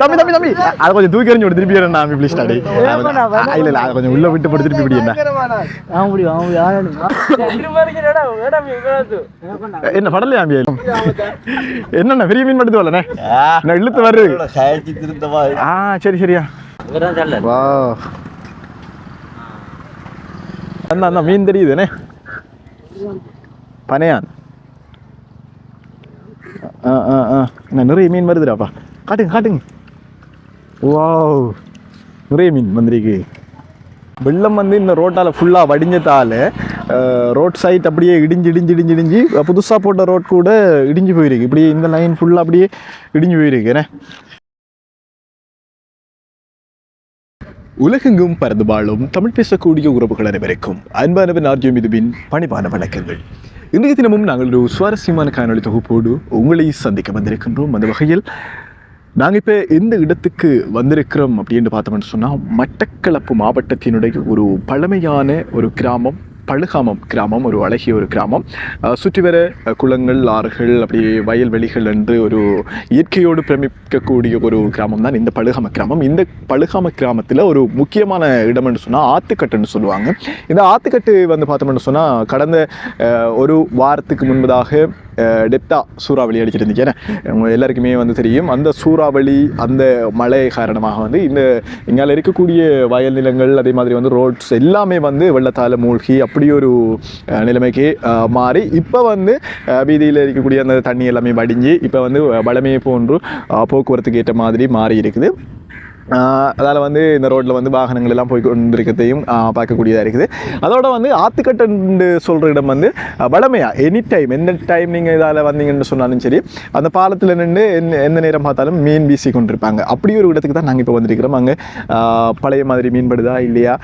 தம்பி தம்பி தம்பி. அதை கொஞ்சம் தூக்கி எறிஞ்சு விடு திருப்பி நான் ப்ளீஸ் ஸ்டாடி இல்ல இல்ல அதை கொஞ்சம் உள்ள விட்டு போட்டு திருப்பி இப்படி என்ன? என்ன படலையா என்னண்ணா பெரிய மீன் மட்டும் வரலண்ணே நான் இழுத்து வருது ஆ சரி சரியா. வா. அண்ணா அண்ணா மீன் தெரியுதுண்ணே பனையான். ஆ ஆ ஆ. அண்ணா, நிறைய மீன் வருதுடாப்பா. காட்டுங்க காட்டுங்க. வாவ் நிறைய மீன் வந்திருக்கு. வெள்ளம் வந்து இந்த ரோட்டால் ஃபுல்லாக வடிஞ்சதால் ரோட் சைட் அப்படியே இடிஞ்சு இடிஞ்சு இடிஞ்சு இடிஞ்சு புதுசாக போட்ட ரோட் கூட இடிஞ்சு போயிருக்கு. இப்படி இந்த லைன் ஃபுல்லாக அப்படியே இடிஞ்சு போயிருக்கு. என்ன? உலகெங்கும் பறந்து வாழும் தமிழ் பேசக்கூடிய உறவுகள் அனைவருக்கும் அன்பானவன் ஆர்ஜியம் இதுவின் பணிவான வணக்கங்கள். இன்றைய தினமும் நாங்கள் ஒரு சுவாரஸ்யமான காணொலி தொகுப்போடு உங்களை சந்திக்க வந்திருக்கின்றோம். அந்த வகையில் நாங்கள் இப்போ எந்த இடத்துக்கு வந்திருக்கிறோம் அப்படின்னு பார்த்தோம்னு சொன்னால் மட்டக்களப்பு மாவட்டத்தினுடைய ஒரு பழமையான ஒரு கிராமம் பழுகாமம் கிராமம் ஒரு அழகிய ஒரு கிராமம். சுற்றி வர குளங்கள் ஆறுகள் அப்படி வயல்வெளிகள் என்று ஒரு இயற்கையோடு பிரமிக்கக்கூடிய ஒரு கிராமம் தான் இந்த பழுகாம கிராமம். இந்த பழுகாம கிராமத்தில் ஒரு முக்கியமான இடம்னு சொன்னால் ஆத்துக்கட்டுன்னு சொல்லுவாங்க. இந்த ஆத்துக்கட்டு வந்து பார்த்தோம்னு சொன்னால் கடந்த ஒரு வாரத்துக்கு முன்பதாக டெப்தா சூறாவளி அடிச்சிருந்துச்சு. ஏன்னா எல்லாருக்குமே வந்து தெரியும் அந்த சூறாவளி அந்த மழை காரணமாக வந்து இந்த இங்கால இருக்கக்கூடிய வயல் நிலங்கள் அதே மாதிரி வந்து ரோட்ஸ் எல்லாமே வந்து வெள்ளத்தால் மூழ்கி அப்படி ஒரு நிலைமைக்கு மாறி இப்போ வந்து வீதியில் இருக்கக்கூடிய அந்த தண்ணி எல்லாமே வடிஞ்சு இப்போ வந்து வளமையை போன்று போக்குவரத்துக்கு ஏற்ற மாதிரி மாறி இருக்குது. அதால் வந்து இந்த ரோட்டில் வந்து வாகனங்கள் எல்லாம் போய் கொண்டிருக்கிறதையும் பார்க்கக்கூடியதாக இருக்குது. அதோட வந்து ஆத்துக்கட்டு சொல்கிற இடம் வந்து வளமையாக எனி டைம் எந்த டைம் நீங்கள் இதால் வந்தீங்கன்னு சொன்னாலும் சரி அந்த பாலத்தில் நின்று எந்த எந்த நேரம் பார்த்தாலும் மீன் வீசி கொண்டிருப்பாங்க அப்படி ஒரு இடத்துக்கு தான் நாங்கள் இப்போ வந்திருக்கிறோம். அங்கே பழைய மாதிரி மீன் படுதா இல்லையா?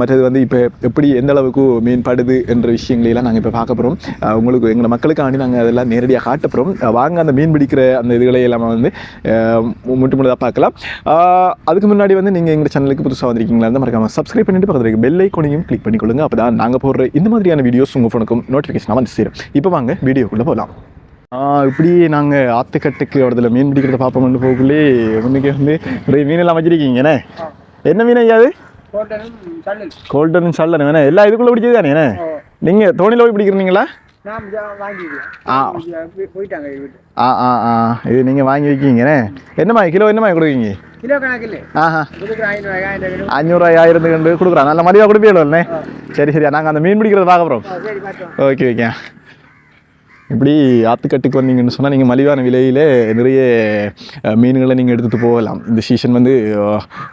மற்றது வந்து இப்போ எப்படி எந்த அளவுக்கு மீன் படுது என்ற விஷயங்களையெல்லாம் நாங்கள் இப்போ பார்க்க போகிறோம் உங்களுக்கு எங்களை மக்களுக்காண்டி நாங்கள் அதெல்லாம் நேரடியாக காட்ட போகிறோம் வாங்க அந்த மீன் பிடிக்கிற அந்த இதுகளை எல்லாம் வந்து முட்டு முழுதாக பார்க்கலாம். அதுக்கு முன்னாடி வந்து நீங்கள் எங்கள் சேனலுக்கு புதுசாக வந்திருக்கீங்களா இருந்தால் மறக்காம சப்ஸ்கிரைப் பண்ணிட்டு பக்கத்தில் பெல் ஐக்கோனையும் கிளிக் பண்ணிக்கொள்ளுங்க. அப்போ தான் நாங்கள் போடுற இந்த மாதிரியான வீடியோஸ் உங்கள் ஃபோனுக்கும் நோட்டிஃபிகேஷனாக வந்து சேரும். இப்போ வாங்க வீடியோக்குள்ளே போகலாம் இப்படி நாங்கள் ஆத்துக்கட்டுக்கு இடத்துல மீன் பிடிக்கிறத பார்ப்போம்னு போகக்குள்ளே முன்னுக்கே வந்து நிறைய மீன் எல்லாம் வச்சிருக்கீங்க என்ன? மீன் ஐயா அது? கோல்டன் சல்லன் வேணா எல்லா இதுக்குள்ளே பிடிச்சது தானே நீங்கள் தோணியில் போய் பிடிக்கிறீங்களா? ஆ. ஆ ஆ ஆ. இது நீங்கள் வாங்கி வைக்கீங்கண்ணே என்னம்மா கிலோ என்னம்மா கொடுக்குறீங்க கிலோ கணக்கில் ஆஹா. கொடுக்குற ஐநூறு ஆயிரம் அஞ்சூறுரூவா ஆயிரத்து கண்டு கொடுக்குறான். நல்ல மலிவாக கொடுப்பீங்களே சரி சரி நாங்கள் அந்த மீன் பிடிக்கிறத பார்க்க ஓகே ஓகே. இப்படி ஆத்துக்கட்டுக்கு வந்தீங்கன்னு சொன்னால் நீங்கள் மலிவான விலையில் நிறைய மீன்களை நீங்கள் எடுத்துகிட்டு போகலாம். இந்த சீசன் வந்து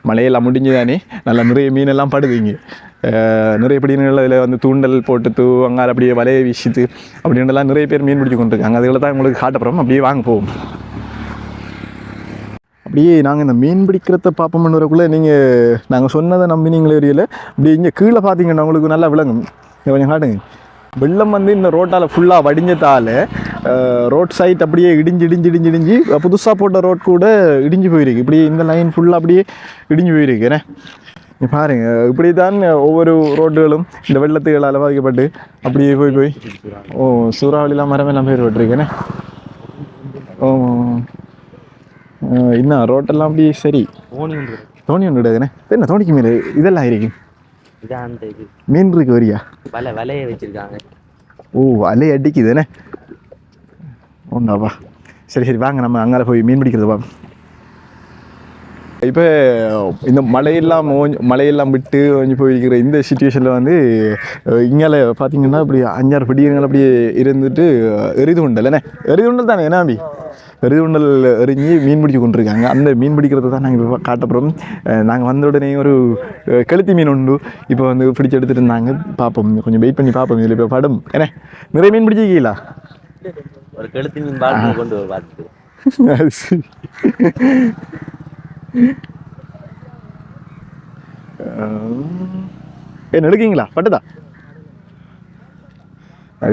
மழையெல்லாம் முடிஞ்சு தானே நல்லா நிறைய மீனெல்லாம் படுதுங்க நிறைய மீன்கள் அதில் வந்து தூண்டல் போட்டு தூ அப்படியே வலையை வீசித்து அப்படின்றலாம் நிறைய பேர் மீன் பிடிச்சு கொண்டிருக்காங்க. அதுகளை தான் உங்களுக்கு காட்டப்புறம். அப்படியே வாங்க போவோம். அப்படியே நாங்கள் இந்த மீன் பிடிக்கிறத பார்ப்போம்னு வரக்குள்ளே நீங்கள் நாங்கள் சொன்னதை நம்பி நீங்களே எரியல அப்படியே இங்கே கீழே பார்த்தீங்கன்னா உங்களுக்கு நல்லா விளங்கும். கொஞ்சம் காட்டுங்க. வெள்ளம் வந்து இந்த ரோட்டால் ஃபுல்லாக வடிஞ்சதால் ரோட் சைட் அப்படியே இடிஞ்சு இடிஞ்சு இடிஞ்சு இடிஞ்சு புதுசாக போட்ட ரோட் கூட இடிஞ்சு போயிருக்கு. இப்படி இந்த லைன் ஃபுல்லாக அப்படியே இடிஞ்சு போயிருக்கு. ஏன்னா பாருங்க இப்படி தான் ஒவ்வொரு ரோடுகளும் இந்த வெள்ளத்துகளால் பாதிக்கப்பட்டு அப்படியே போய் போய். ஓ சூறாவளிலாம் மரமெல்லாம் பேர் விட்டுருக்கேனே ஓ என்ன ரோட்டெல்லாம் அப்படி சரி. தோணி ஒன்று தோணி ஒன்று கிடையாதுண்ணே என்ன தோணிக்கு மேலே இதெல்லாம் இருக்கு. மீன் இருக்கு வரியா? வலை வலைய வச்சிருக்காங்க. ஓ அலை அடிக்குதுண்ணே ஒன்றாப்பா சரி சரி வாங்க நம்ம அங்கால போய் மீன் பிடிக்கிறது வா இப்போ இந்த மழையெல்லாம் மழையெல்லாம் விட்டு ஓஞ்சு போயிருக்கிற இந்த சுச்சுவேஷனில் வந்து அஹ், இங்கால பார்த்தீங்கன்னா இப்படி அஞ்சாறு பிடிங்கள் அப்படியே இருந்துட்டு எரிதுண்டல் என்ன? எரிதுண்டல் தானே என்ன அம்பி எரிதுண்டல் எரிஞ்சு மீன் பிடிச்சு கொண்டிருக்காங்க. அந்த மீன் பிடிக்கிறத தான் நாங்கள் இப்போ காட்டப்புறம். நாங்கள் வந்த உடனே ஒரு கெளுத்தி மீன் உண்டு. இப்போ வந்து பிடிச்சி எடுத்துட்டு இருந்தாங்க. பார்ப்போம் கொஞ்சம் வெயிட் பண்ணி பார்ப்போம் இதில் இப்போ படம். என்ன? நிறைய மீன் பிடிச்சிருக்கீங்களா? ஒரு கழுத்து மீன் கொண்டு என்ன எடுக்கீங்களா பட்டுதா?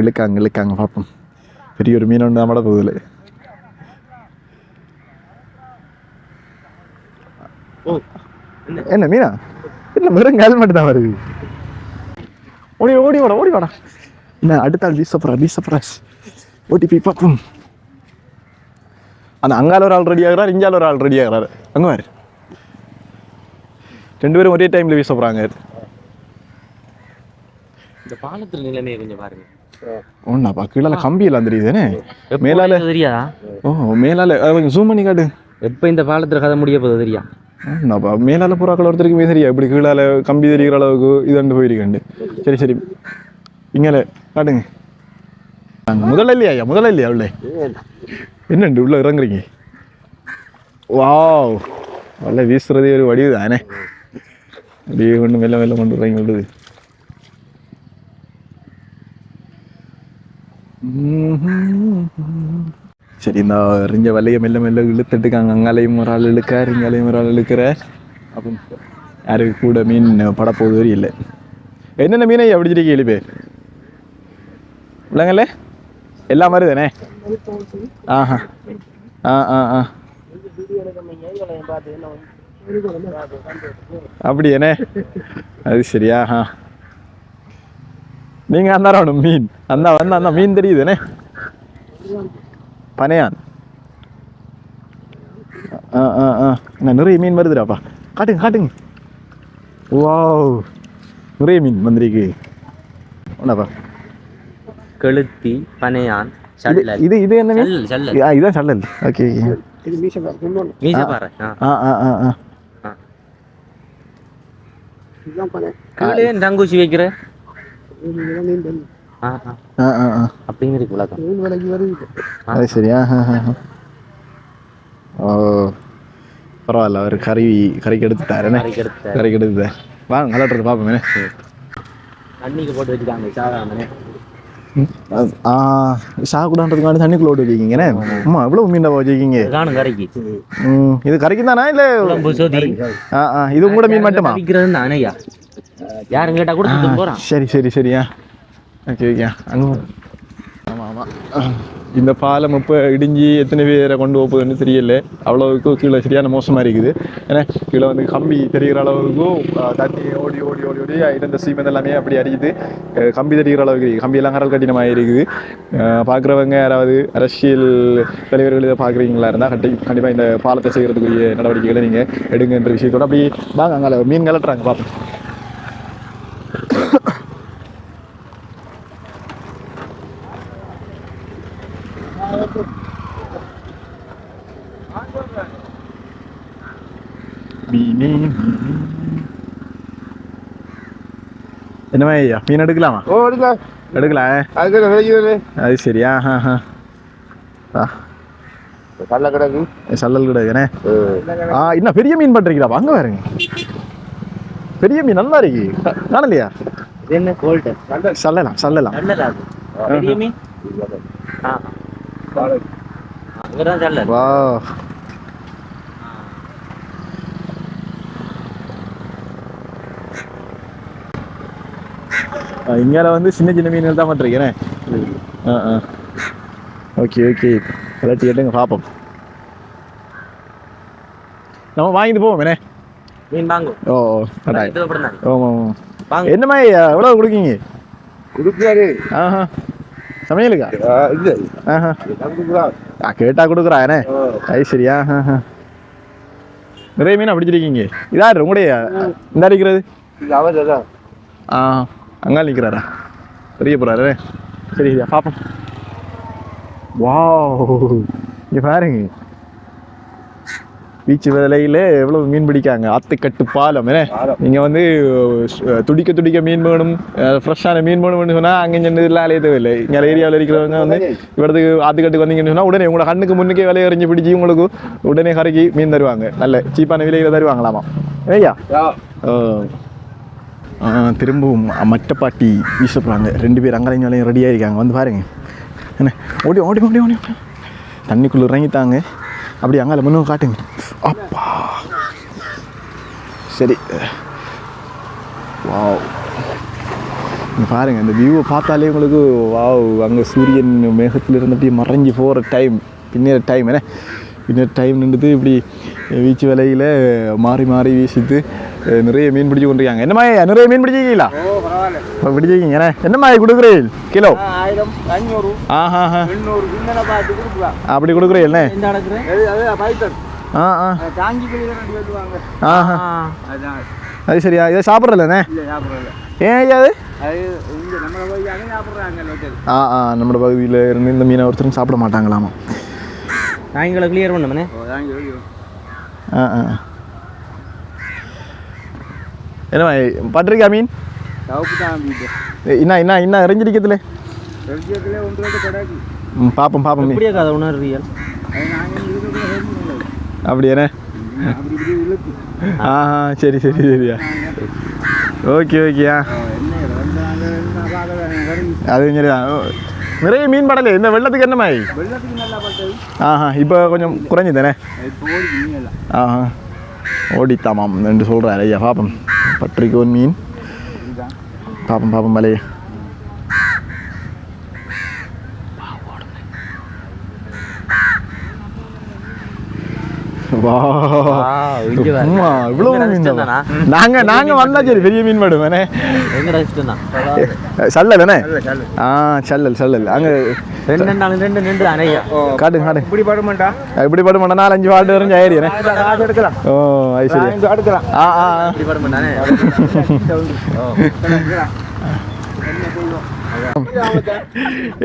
இழுக்காங்க இழுக்காங்க பார்ப்போம் பெரிய ஒரு மீன் ஒன்று நம்மட போகுதுல. என்ன? என்ன மீனா? இல்லை வெறும் கால் மட்டும் தான் வருது. ஓடி ஓடி வாடா ஓடி வாடா. என்ன அடுத்த ஆள் வீச போறா வீச போறா. ஓடி போய் பார்ப்போம் அந்த அங்கால ஒரு ஆள் ரெடி ஆகிறார் இங்கால ஒரு ஆள் ரெடி ஆகிறார். அங்கே வாரு ரெண்டு பேரும் ஒரே டைமில் வீச போகிறாங்க இந்த பாலத்துல நிலைமையை கொஞ்சம் பாருங்க. ஒன்றாப்பா கீழே கம்பி எல்லாம் தெரியுதுனே. எப்ப மேலால- தெரியாதா? ஓ மேலால ஜூம் பண்ணி காட்டு. எப்ப இந்த பாலத்துல கதை முடிய போகுது தெரியா? என்னப்பா மேலால புறாக்கள் ஒருத்தருக்கு தெரியா இப்படி கீழால கம்பி தெரிகிற அளவுக்கு இது போயிருக்கேன் சரி சரி. இங்கே காட்டுங்க. முதல்ல இல்லையா முதல்ல இல்லையா உள்ளே? என்னண்டு உள்ள இறங்குறீங்க? வாவ் நல்ல வீசுறதே ஒரு வடிவு தானே? அப்படியே கொண்டு மெல்ல மெல்ல கொண்டு வராங்க விடுது சரி இந்த எறிஞ்ச வலையை மெல்ல மெல்ல இழுத்துட்டுக்காங்க. அங்காலையும் ஒரு ஆள் இழுக்கார் இங்காலையும் ஒரு ஆள் இழுக்கிறார். அப்படின்னு யாருக்கு கூட மீன் படப்போகுது இல்லை. என்னென்ன மீனை பிடிச்சிருக்கீங்க எழுப்பே உள்ளங்கல்ல எல்லா மாதிரி தானே? ஆஹா. ஆ ஆ ஆ. அப்படியானே? அது சரியா? ஆ. நீங்கள் அந்த மீன். அந்த வந்து அந்த மீன் தெரியுதுனே? பனையான். ஆ ஆ ஆ. என்ன நிறைய மீன் வருதுடாப்பா. காட்டுங்க காட்டுங்க. வாவ். நிறைய மீன் வந்திருக்கு. ஒன்றாப்பா கெளுத்தி பனையான் இது இது இது என்ன மீன் சல்லல் ஓகே இது மீசை பாரு ஆ. ஆ. ஆ இதுதான் வைக்கிற? இதுதான் விளக்கம் சரியா. ஓ பரவாயில்ல. அவர் கறி கறிக்கு எடுத்துட்டாரு. கறிக்கு எடுத்துட்டார். வாங்க கலட்டுறது பார்ப்போமே. தண்ணிக்கு போட்டு வச்சுட்டாங்க சாதாரண. ஆ சாப்பிடான்றதுக்காண்டி தண்ணிக்குள்ள ஓட்டு வச்சிருக்கீங்கண்ணே அம்மா எவ்வளோ மீன் வச்சிருக்கீங்க. ம் இது கறிக்கு தானா இல்லை ஆ ஆ இது கூட மீன் மட்டுமா? ஐயா யாரும் கேட்டா கூட சரி சரி சரியா ஓகே ஓகே. அங்கே ஆமாம் ஆமாம் இந்த பாலம் இப்போ இடிஞ்சு எத்தனை பேரை கொண்டு போகுதுன்னு தெரியல. அவ்வளவுக்கு கீழே சரியான மோசமாக இருக்குது. ஏன்னா கீழே வந்து கம்பி தெரிகிற அளவுக்கும் தண்ணி ஓடி ஓடி ஓடி ஓடி இருந்த சீமெண்ட் எல்லாமே அப்படி அடிக்குது. கம்பி தெரிகிற அளவுக்கு இருக்குது. கம்பியெல்லாம் கரல் கடினமாக இருக்குது. பார்க்குறவங்க யாராவது அரசியல் தலைவர்கள் இதை பார்க்குறீங்களா இருந்தால் கட்டி கண்டிப்பாக இந்த பாலத்தை செய்கிறதுக்குரிய நடவடிக்கைகளை நீங்கள் எடுங்கன்ற விஷயத்தோட அப்படி வாங்க அங்கே மீன் கலட்டுறாங்க பார்ப்போம் மீனே மீனே. என்னம்மா ஐயா மீன் எடுக்கலாமா ஓ எடுக்கல எடுக்கலாம் விளைக்கிறது அது சரியா ஆ ஆ கிடக்கு சல்லல் கிடையாதுண்ணே ஆ இன்னும் பெரிய மீன் பண்ணுறீங்களா வாங்க பாருங்க பெரிய மீன் நல்லா இருக்கு காணலையா இது என்ன கோல்டு சல்லலாம் சல்லலாம் சல்லல் அது பெரிய மீன் ஆ அங்கதான் சல்லல் வா இங்கால வந்து சின்ன சின்ன மீன்கள் தான் பண்ணிருக்கேன் ஆ ஆ. Okay okay. விளாட்டி கேட்டுங்க பார்ப்போம். நம்ம வாங்கிட்டு போவோம் என்ன? மீன் வாங்கும் ஓ ஓ. கட்டாயம் வாங்க. என்னம்மா எவ்வளோ கொடுக்கீங்க? கொடுக்குறாரு. ஆஹா. சமையலுக்கா? இது கேட்டா கொடுக்குறானே அது சரியா. நிறைய மீன் பிடிச்சிருக்கீங்க இதாரு உங்களுடைய இந்த அடிக்கிறது இது ஆ அங்கே நிற்கிறாரா பெரிய போகிறாரு சரி சரியா பார்ப்போம் வாவ். இங்கே பாருங்க. பீச் வேலையில் எவ்வளோ மீன் பிடிக்காங்க? ஆத்துக்கட்டு பாலம் என்ன? நீங்கள் வந்து துடிக்க துடிக்க மீன் வேணும் ஃப்ரெஷ்ஷான மீன் வேணும்னு சொன்னால் அங்கே சென்று இல்லை அலைய தேவையில்லை. இங்கே ஏரியாவில் இருக்கிறவங்க வந்து இவரதுக்கு ஆத்துக்கட்டுக்கு வந்தீங்கன்னு சொன்னால் உடனே உங்களை கண்ணுக்கு முன்னுக்கே விலையை எறிஞ்சு பிடிச்சி உங்களுக்கு உடனே கரைக்கி மீன் தருவாங்க. நல்ல சீப்பான விலையில் தருவாங்களாமா? ஐயா திரும்பவும் மட்டப்பாட்டி வீச போகிறாங்க ரெண்டு பேர் அங்கலைஞ்சாலையும் ரெடியாக இருக்காங்க வந்து பாருங்க. என்ன? ஓடி ஓடி ஓடி ஓடி. தண்ணிக்குள்ளே இறங்கித்தாங்க அப்படி அங்கால முன்னும் காட்டுங்க. அப்பா. சரி. வாவ். பாருங்கள் பாருங்க இந்த வியூவை பார்த்தாலே உங்களுக்கு வாவ் அங்கே சூரியன் மேகத்தில் இருந்து அப்படியே மறைஞ்சு போகிற டைம் பின்னர் டைம் என்ன? பின்னர் டைம் நின்றுது இப்படி வீச்சு விலையில் மாறி மாறி வீசிட்டு நிறைய மீன் பிடிச்சி கொண்டிருக்காங்க. என்னம்மா நிறைய மீன் பிடிச்சிருக்கீங்களா? இப்போ பிடிச்சிருக்கீங்க என்ன? மாதிரி கொடுக்குறீள்? கிலோ. ஆயிரம் அஞ்சூறு ஆஹா எண்ணூறு இன்னும் பார்த்து கொடுக்கலாம் அப்படி பைத்தன். ஆ ஆ. ஆஹா. அது சரியா? இதை சாப்பிட்றதில்ல ஏன் ஐயா அது? ஆ ஆ. நம்ம பகுதியில் இருந்து இந்த மீனை ஒருத்தரும் சாப்பிட மாட்டாங்களாமா? நான் எங்களை கிளியர் பண்ணமனே தாங்கி ஆ ஆ. என்னம்மா பட்டிருக்கா மீன்? என்ன என்ன என்ன இறஞ்சிருக்கிறதுல பெருக்கியத்தில் ஒன்று ரெண்டு கடாக்கி. ம் பார்ப்போம் பார்ப்போம் மீன் எப்படியா கதை இல்லை. அப்படியாண்ணே ஆஹா சரி சரி சரியா. ஓகே ஓகேயா அது சரிதான் நிறைய மீன் படலை. இந்த வெள்ளத்துக்கு என்ன மாதிரி? வெள்ளத்துக்கு நல்லா பட்டது. ஆஹா இப்போ கொஞ்சம் குறைஞ்சி தானே ஆஹா. ஓடித்தாமாம் என்று சொல்கிறார் ஐயா பாப்பம். பற்றிக்கு ஒரு மீன் இதுதான் பாப்பம் பாப்பம் வலைய வா இங்க பாரு. அம்மா, இவ்வளவு எங்கடா மீன் இஷ்டம் தானா? நாங்க நாங்க வந்தா சரி பெரிய மீன் தான்? சல்லல் தானே? ஆ சல்லல் சல்லல். அங்க இப்படி பட மாட்டா இப்படி பட மாட்டேன் நாலஞ்சு வரைஞ்சு ஆயிடுறேன் காசு எடுக்கலாம். ஓ இங்கே அடுக்கலாம் ஆ ஆ. இப்படி படம் பண்ணானே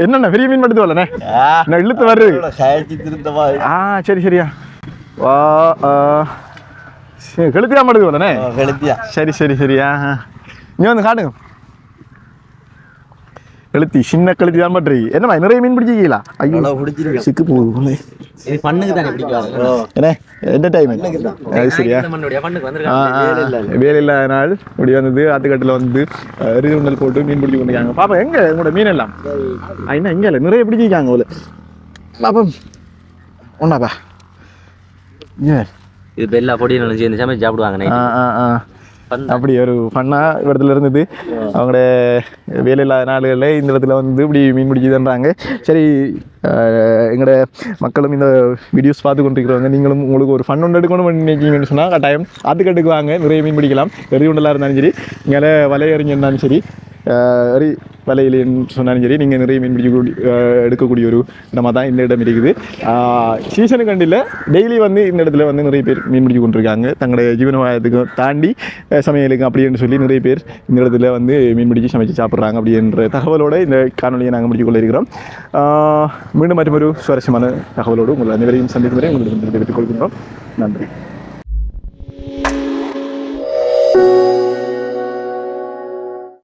என்னண்ணா பெரிய மீன் மட்டும் வரலண்ணே நான் இழுத்து வருது ஆ சரி சரியா. வா கெளுத்தியா மாட்டுது வரலண்ணே சரி சரி சரியா. இங்கே வந்து காட்டுங்க. கெளுத்தி சின்ன கெளுத்தி தான் பண்றீ என்னம்மா நிறைய மீன் பிடிச்சிக்கீங்களா ஐயோ சிக்கு போகுது பண்ணுக்கு தானே என்ன? அது சரியா? வேலை இல்லாத நாள் இப்படி வந்தது ஆத்துக்கட்டில் வந்து எரிவுண்டல் போட்டு மீன் பிடிச்சி கொண்டிருக்காங்க. பாப்பா எங்க உங்களோட மீன் எல்லாம்? என்ன இங்க இல்லை. நிறைய பிடிச்சிருக்காங்க போல. பாப்பா ஒன்னாப்பா ஏ. இது பெல்லா பொடி நினைச்சு இந்த சமைச்சு சாப்பிடுவாங்க ஆ ஆ ஆ. அப்படி ஒரு ஃபன்னா இடத்துல இருந்தது. அவங்களோட வேலை இல்லாத நாடுகளில் இந்த இடத்துல வந்து இப்படி மீன் பிடிக்குதுன்றாங்க. சரி எங்களோட மக்களும் இந்த வீடியோஸ் பார்த்து கொண்டிருக்கிறவங்க நீங்களும் உங்களுக்கு ஒரு ஃபன் ஒன்று எடுக்கணும் நினைக்கிங்கன்னு சொன்னால் கட்டாயம் ஆத்துக்கட்டுக்கு வாங்க. நிறைய மீன் பிடிக்கலாம். எறிகுண்டலாக இருந்தாலும் சரி இங்கே வலையறிஞ்சிருந்தாலும் சரி அஹ், வலையிலேன்னு சொன்னாலும் சரி நீங்கள் நிறைய மீன் பிடிக்க எடுக்கக்கூடிய ஒரு இடமா தான் இந்த இடம் இருக்குது. சீசனுக்கு கண்டியில் டெய்லி வந்து இந்த இடத்துல வந்து நிறைய பேர் மீன் பிடிச்சு கொண்டிருக்காங்க. தங்களுடைய ஜீவனவாயத்துக்கும் தாண்டி சமையலுக்கு அப்படின்னு சொல்லி நிறைய பேர் இந்த இடத்துல வந்து மீன் பிடிச்சு சமைச்சு சாப்பிட்றாங்க அப்படின்ற தகவலோடு இந்த காணொலியை நாங்கள் முடிச்சு கொள்ள இருக்கிறோம் ஆஹ், மீண்டும் மற்றொரு சுவாரஸ்யமான தகவலோடு உங்கள் அனைவரையும் சந்திக்கும் வரை உங்களுக்கு தெரிவித்துக் கொள்கின்றோம். நன்றி.